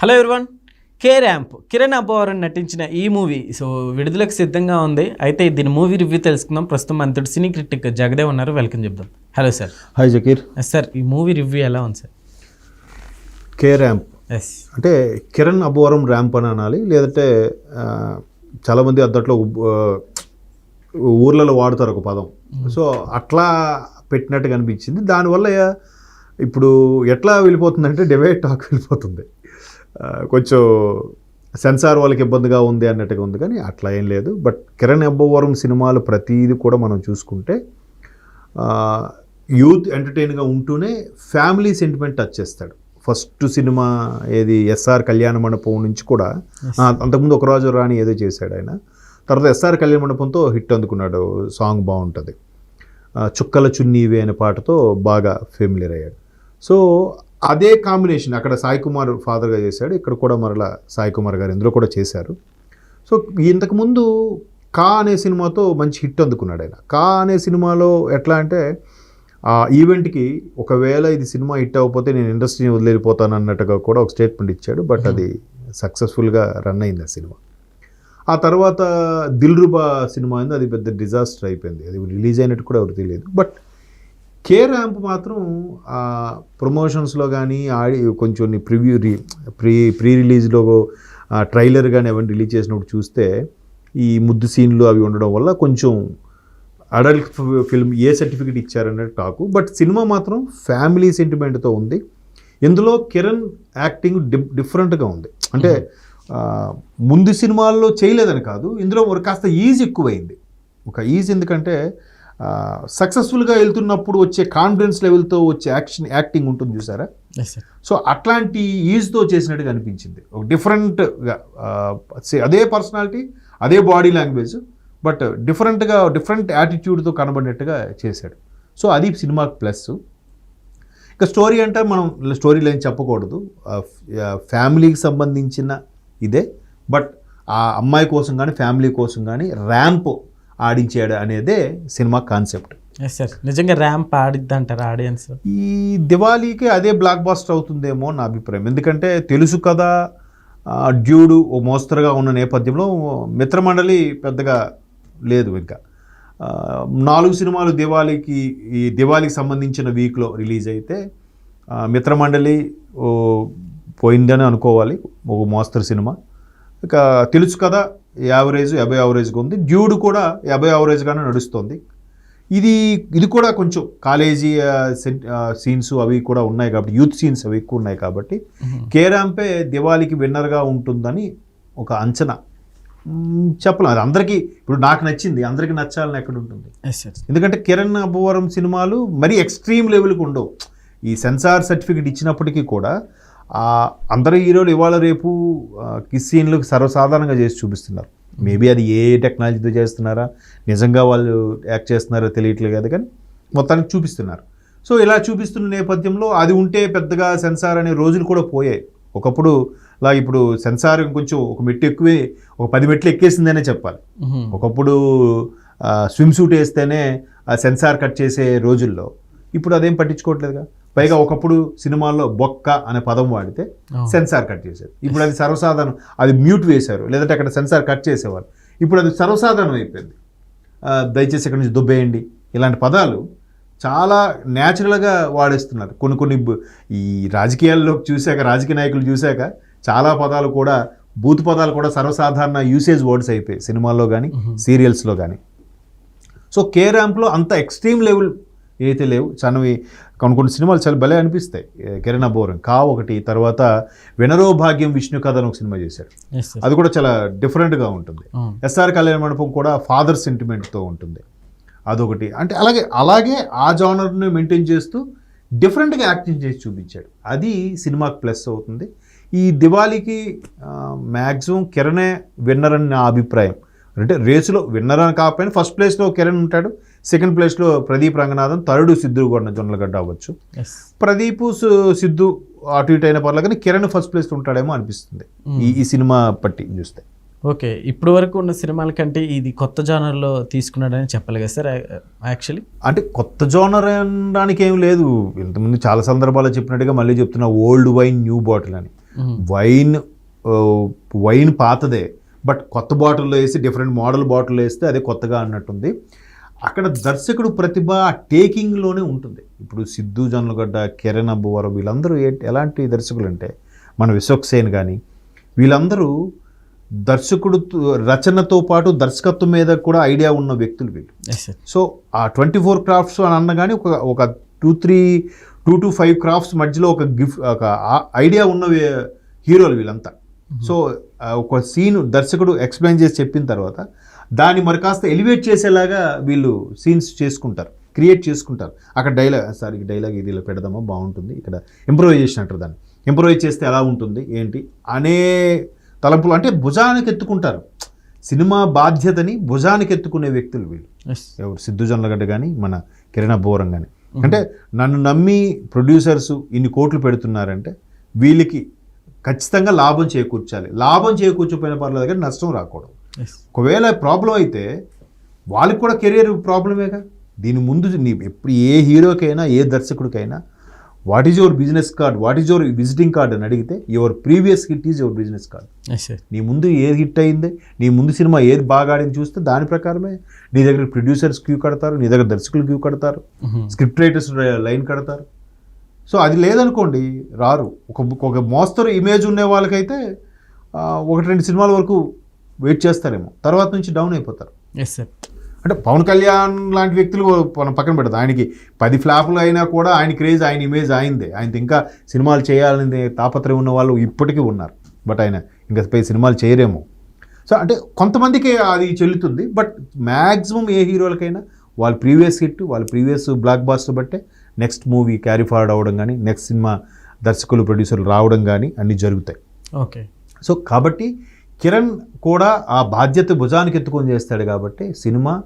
Hello everyone K ramp. Kiran Abbavaram నటించిన ఈ movie so విడుదలకు సిద్ధంగా ఉంది. అయితే దీని మూవీ రివ్యూ తెలుసుకుందాం. ప్రస్తుతం మనతో సినీ క్రిటిక్ జగదేవ్ ఉన్నారు. వెల్కమ్ చెప్దాం. Hello sir. Hi Zakir. Sir ఈ మూవీ రివ్యూ ఎలా ఉంది సార్? కే ర్యాంప్. ఎస్. అంటే కిరణ్ అబ్బవరం ర్యాంప్ అని అనాలి లేదంటే చాలామంది అద్దట్లో ఊర్లలో వాడుతారు ఒక పదం. సో అట్లా పెట్టినట్టు కనిపించింది దానివల్ల ఇప్పుడు ఎట్లా వెళ్ళిపోతుందంటే డివైడ్ టాక్ వెళ్ళిపోతుంది. కొంచెం సెన్సార్ వాళ్ళకి ఇబ్బందిగా ఉంది అన్నట్టుగా ఉంది కానీ అట్లా ఏం లేదు. బట్ కిరణ్ అబ్బవరం సినిమాలు ప్రతీది కూడా మనం చూసుకుంటే యూత్ ఎంటర్టైన్గా ఉంటూనే ఫ్యామిలీ సెంటిమెంట్ టచ్ చేస్తాడు. ఫస్ట్ సినిమా ఏది ఎస్ఆర్ కళ్యాణ మండపం నుంచి కూడా అంతకుముందు ఒక రోజు రాని ఏదో చేశాడు ఆయన. తర్వాత ఎస్ఆర్ కళ్యాణ మండపంతో హిట్ అందుకున్నాడు సాంగ్ బాగుంటుంది. చుక్కల చున్నీవే అనే పాటతో బాగా ఫెమిలియర్ అయ్యాడు. సో అదే కాంబినేషన్ అక్కడ సాయి కుమార్ ఫాదర్గా చేశాడు ఇక్కడ కూడా మరలా సాయి కుమార్ గారు ఇందులో కూడా చేశారు. సో ఇంతకుముందు కా అనే సినిమాతో మంచి హిట్ అందుకున్నాడు ఆయన. కా అనే సినిమాలో ఎట్లా అంటే ఆ ఈవెంట్కి ఒకవేళ ఇది సినిమా హిట్ అవ్వకపోతే నేను ఇండస్ట్రీని వదిలేకపోతాను అన్నట్టుగా కూడా ఒక స్టేట్మెంట్ ఇచ్చాడు బట్ అది సక్సెస్ఫుల్గా రన్ అయింది ఆ సినిమా. ఆ తర్వాత దిల్ రుబా సినిమా అయింది అది పెద్ద డిజాస్టర్ అయిపోయింది. అది రిలీజ్ అయినట్టు కూడా ఎవరికి తెలియదు. బట్ కే ర్యాంప్ మాత్రం ప్రమోషన్స్లో కానీ ఆడి కొంచెం ప్రివ్యూ రీ ప్రీ ప్రీ రిలీజ్లో ట్రైలర్ కానీ అవన్నీ రిలీజ్ చేసినప్పుడు చూస్తే ఈ ముద్దు సీన్లు అవి ఉండడం వల్ల కొంచెం అడల్ట్ ఫిల్మ్ ఏ సర్టిఫికెట్ ఇచ్చారనేది టాకు. బట్ సినిమా మాత్రం ఫ్యామిలీ సెంటిమెంట్తో ఉంది. ఇందులో కిరణ్ యాక్టింగ్ డి డిఫరెంట్గా ఉంది. అంటే ముందు సినిమాల్లో చేయలేదని కాదు. ఇందులో ఒక కాస్త ఈజ్ ఎక్కువైంది. ఒక ఈజ్ ఎందుకంటే సక్సెస్ఫుల్గా వెళ్తున్నప్పుడు వచ్చే కాన్ఫిడెన్స్ లెవెల్తో వచ్చే యాక్షన్ యాక్టింగ్ ఉంటుంది చూసారా? సో అట్లాంటి ఈజ్తో చేసినట్టుగా అనిపించింది. ఒక డిఫరెంట్గా అదే పర్సనాలిటీ అదే బాడీ లాంగ్వేజ్ బట్ డిఫరెంట్గా డిఫరెంట్ యాటిట్యూడ్తో కనబడినట్టుగా చేశాడు. సో అది సినిమాకి ప్లస్ ఇక స్టోరీ అంటే మనం స్టోరీ లైన్ చెప్పకూడదు. ఫ్యామిలీకి సంబంధించిన ఇదే. బట్ ఆ అమ్మాయి కోసం కానీ ఫ్యామిలీ కోసం కానీ ర్యాంప్ ఆడించాడు అనేదే సినిమా కాన్సెప్ట్. సార్ నిజంగా ర్యాంప్ ఆడిద్ది అంటారా ఆడియన్స్. ఈ దివాళీకి అదే బ్లాక్ బాస్టర్ అవుతుందేమో నా అభిప్రాయం. ఎందుకంటే తెలుసు కదా డ్యూడు ఓ మోస్తరుగా ఉన్న నేపథ్యంలో మిత్రమండలి పెద్దగా లేదు ఇంకా. నాలుగు సినిమాలు దివాళీకి ఈ దివాళీకి సంబంధించిన వీక్లో రిలీజ్ అయితే మిత్రమండలి పోయిందని అనుకోవాలి ఒక మోస్తరు సినిమా. ఇక తెలుసు కదా యావరేజ్ యాభై యావరేజ్గా ఉంది. డ్యూడ్ కూడా యాభై యావరేజ్గానే నడుస్తుంది. ఇది ఇది కూడా కొంచెం కాలేజీ సీన్స్ అవి కూడా ఉన్నాయి కాబట్టి యూత్ సీన్స్ అవి ఎక్కువ ఉన్నాయి కాబట్టి కేరాంపే దివాళీకి విన్నర్గా ఉంటుందని ఒక అంచనా. మ్మ్, చెప్పలేం. అది అందరికీ ఇప్పుడు నాకు నచ్చింది. అందరికీ నచ్చాలని ఎక్కడ ఉంటుంది? ఎందుకంటే కిరణ్ అబ్బవరం సినిమాలు మరీ ఎక్స్ట్రీమ్ లెవెల్కి ఉండవు. ఈ సెన్సార్ సర్టిఫికేట్ ఇచ్చినప్పటికీ కూడా అందరు హీరోలు ఇవాళ రేపు కిస్ సీన్లు సర్వసాధారణంగా చేసి చూపిస్తున్నారు. మేబీ అది ఏ టెక్నాలజీతో చేస్తున్నారా? నిజంగా వాళ్ళు యాక్ట్ చేస్తున్నారో తెలియట్లేదు కదా కానీ మొత్తానికి చూపిస్తున్నారు. సో ఇలా చూపిస్తున్న నేపథ్యంలో అది ఉంటే పెద్దగా సెన్సార్ అనే రోజులు కూడా పోయాయి. ఒకప్పుడు లా ఇప్పుడు సెన్సార్ ఇంకొంచెం ఒక మెట్టు ఎక్కువే ఒక పది మెట్లు ఎక్కేసిందనే చెప్పాలి. ఒకప్పుడు స్విమ్ సూట్ వేస్తేనే సెన్సార్ కట్ చేసే రోజుల్లో ఇప్పుడు అదేం పట్టించుకోవట్లేదుగా. పైగా ఒకప్పుడు సినిమాల్లో బొక్క అనే పదం వాడితే. సెన్సార్ కట్ చేశారు ఇప్పుడు అది సర్వసాధారణం. అది మ్యూట్ వేశారు. లేదంటే అక్కడ సెన్సార్ కట్ చేసేవారు ఇప్పుడు అది సర్వసాధారణం అయిపోయింది. దయచేసి ఇక్కడ నుంచి దుబ్బేయండి. ఇలాంటి పదాలు చాలా న్యాచురల్గా వాడేస్తున్నారు. కొన్ని కొన్ని ఈ రాజకీయాల్లో చూశాక రాజకీయ నాయకులు చూశాక చాలా పదాలు కూడా బూత్ పదాలు కూడా సర్వసాధారణ యూసేజ్ వర్డ్స్ అయిపోయాయి. సినిమాల్లో కానీ సీరియల్స్లో కానీ సో కే ర్యాంప్లో అంత ఎక్స్ట్రీమ్ లెవెల్ ఏదైతే లేవు చనవి కొన్ని కొన్ని సినిమాలు చాలా భలే అనిపిస్తాయి. కిరణ్ అబ్బోరం కా ఒకటి తర్వాత వినరో భాగ్యం విష్ణు కథ అని ఒక సినిమా చేశాడు. అది కూడా చాలా డిఫరెంట్గా ఉంటుంది. ఎస్ఆర్ కళ్యాణ మండపం కూడా ఫాదర్ సెంటిమెంట్తో ఉంటుంది. అదొకటి. అంటే అలాగే అలాగే ఆ జానర్ని మెయింటైన్ చేస్తూ డిఫరెంట్గా యాక్టింగ్ చేసి చూపించాడు. అది సినిమాకి ప్లస్ అవుతుంది. ఈ దివాళీకి మ్యాక్సిమం కిరణే విన్నర్ అని నా అభిప్రాయం. అంటే రేసులో విన్నర్ అని కాకపోయినా ఫస్ట్ ప్లేస్లో కిరణ్ ఉంటాడు. సెకండ్ ప్లేస్లో ప్రదీప్ రంగనాథన్ థర్డ్ సిద్ధు కూడా జొన్నలగడ్డ అవ్వచ్చు. ప్రదీప్ సిద్ధు అటు ఇటు అయిన పర్లేదు కానీ కిరణ్ ఫస్ట్ ప్లేస్ ఉంటాడేమో అనిపిస్తుంది. ఈ ఈ సినిమా పట్టి చూస్తే. ఓకే ఇప్పుడు వరకు ఉన్న సినిమాల కంటే ఇది కొత్త జానర్లో తీసుకున్నాడని చెప్పాలి కదా సార్ యాక్చువల్లీ? అంటే కొత్త జోనర్ అనడానికి ఏం లేదు. ఇంతకుముందు చాలా సందర్భాల్లో చెప్పినట్టుగా మళ్ళీ చెప్తున్నా ఓల్డ్ వైన్ న్యూ బాటిల్ అని. వైన్ ఆ, వైన్ పాతదే బట్ కొత్త బాటిల్లో వేసి డిఫరెంట్ మోడల్ బాటిల్ వేస్తే అదే కొత్తగా అన్నట్టుంది. అక్కడ దర్శకుడు ప్రతిభ టేకింగ్లోనే ఉంటుంది. ఇప్పుడు సిద్ధు జొన్నలగడ్డ కిరణ్ అబ్బువరం వీళ్ళందరూ ఎలాంటి దర్శకులు అంటే మన విశ్వక్సేన్ కానీ వీళ్ళందరూ దర్శకుడు రచనతో పాటు దర్శకత్వం మీద కూడా ఐడియా ఉన్న వ్యక్తులు వీళ్ళు. సో ఆ ట్వంటీ ఫోర్ క్రాఫ్ట్స్ అని అన్నగానే ఒక ఒక two three two to five crafts మధ్యలో ఒక గిఫ్ట్ ఒక ఐడియా ఉన్న హీరోలు వీళ్ళంతా. సో ఒక సీన్ దర్శకుడు ఎక్స్ప్లెయిన్ చేసి చెప్పిన తర్వాత దాన్ని మరి కాస్త ఎలివేట్ చేసేలాగా వీళ్ళు సీన్స్ చేసుకుంటారు క్రియేట్ చేసుకుంటారు. అక్కడ డైలాగ్ సార్ ఈ డైలాగ్ ఇది ఇలా పెడదామా బాగుంటుంది. ఇక్కడ ఇంప్రూవైజేషన్ అంటారు దాన్ని. ఇంప్రూవైజ్ చేస్తే ఎలా ఉంటుంది ఏంటి అనే తలంపులు అంటే భుజానికి ఎత్తుకుంటారు. సినిమా బాధ్యతని భుజానికి ఎత్తుకునే వ్యక్తులు వీళ్ళు. ఎవరు? సిద్ధు జొన్నలగడ్డ కానీ మన కిరణ బోరం కానీ అంటే నన్ను నమ్మి ప్రొడ్యూసర్స్ ఇన్ని కోట్లు పెడుతున్నారంటే వీళ్ళకి ఖచ్చితంగా లాభం చేకూర్చాలి. లాభం చేకూర్చిపోయిన పర్లేదు కానీ నష్టం రాకూడదు. ఒకవేళ ప్రాబ్లం అయితే వాళ్ళకి కూడా కెరియర్ ప్రాబ్లమేగా దీని ముందు నీ ఎప్పుడు ఏ హీరోకైనా ఏ దర్శకుడికైనా what is your business card what is your visiting card అని అడిగితే your previous hit is your business card నీ ముందు ఏది హిట్ అయింది నీ ముందు సినిమా ఏది బాగా ఆడింది చూస్తే దాని ప్రకారమే. నీ దగ్గర ప్రొడ్యూసర్స్ క్యూ కడతారు నీ దగ్గర దర్శకులు క్యూ కడతారు స్క్రిప్ట్ రైటర్స్ లైన్ కడతారు. సో అది లేదనుకోండి రారు. ఒక ఒక మోస్తరు ఇమేజ్ ఉండే వాళ్ళకైతే ఒకటి రెండు సినిమాల వరకు వెయిట్ చేస్తారేమో. తర్వాత నుంచి డౌన్ అయిపోతారు. ఎస్ సార్ అంటే పవన్ కళ్యాణ్ లాంటి వ్యక్తులు మనం పక్కన పెడతాం ఆయనకి పది ఫ్లాపులు అయినా కూడా ఆయన క్రేజ్ ఆయన ఇమేజ్ అయిందే. ఆయన ఇంకా సినిమాలు చేయాలని తాపత్రయం ఉన్న వాళ్ళు ఇప్పటికీ ఉన్నారు. బట్ ఆయన ఇంకా పై సినిమాలు చేయరేమో. సో అంటే కొంతమందికి అది చెల్లుతుంది. బట్ మ్యాక్సిమం ఏ హీరోలకైనా వాళ్ళ ప్రీవియస్ హిట్ వాళ్ళ ప్రీవియస్ బ్లాక్ బాస్టర్ బట్టే నెక్స్ట్ మూవీ క్యారీ ఫార్వర్డ్ అవ్వడం కానీ నెక్స్ట్ సినిమా దర్శకులు ప్రొడ్యూసర్లు రావడం కానీ అన్నీ జరుగుతాయి. ఓకే సో కాబట్టి కిరణ్ కూడా ఆ బాధ్యత భుజానికి ఎత్తుకొని చేస్తాడు కాబట్టి సినిమా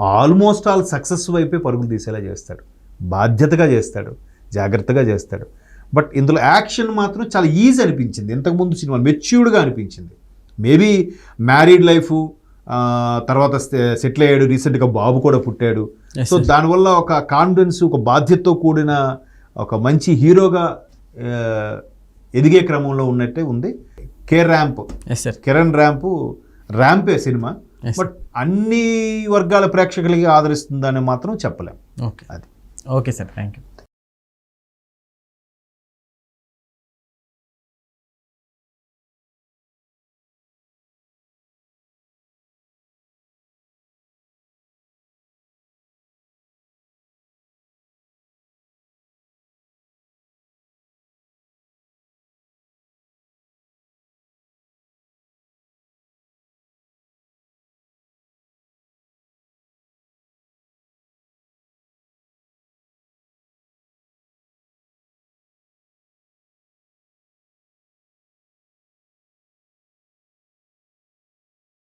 ఆల్మోస్ట్ ఆల్ సక్సెస్ వైపే పరుగులు తీసేలా చేస్తాడు. బాధ్యతగా చేస్తాడు. జాగ్రత్తగా చేస్తాడు. బట్ ఇందులో యాక్షన్ మాత్రం చాలా ఈజీ అనిపించింది. ఇంతకుముందు సినిమా మెచ్యూర్డ్గా అనిపించింది. మేబీ మ్యారీడ్ లైఫ్ తర్వాత సెటిల్ అయ్యాడు రీసెంట్గా బాబు కూడా పుట్టాడు. సో దానివల్ల ఒక కాన్ఫిడెన్స్ ఒక బాధ్యతతో కూడిన ఒక మంచి హీరోగా ఎదిగే క్రమంలో ఉన్నట్టే ఉంది. K ramp yes sir Kiran ramp ర్యాంపే cinema. But అన్ని వర్గాల ప్రేక్షకులకి ఆదరిస్తుందని మాత్రం చెప్పలేం. ఓకే అది. Okay sir thank you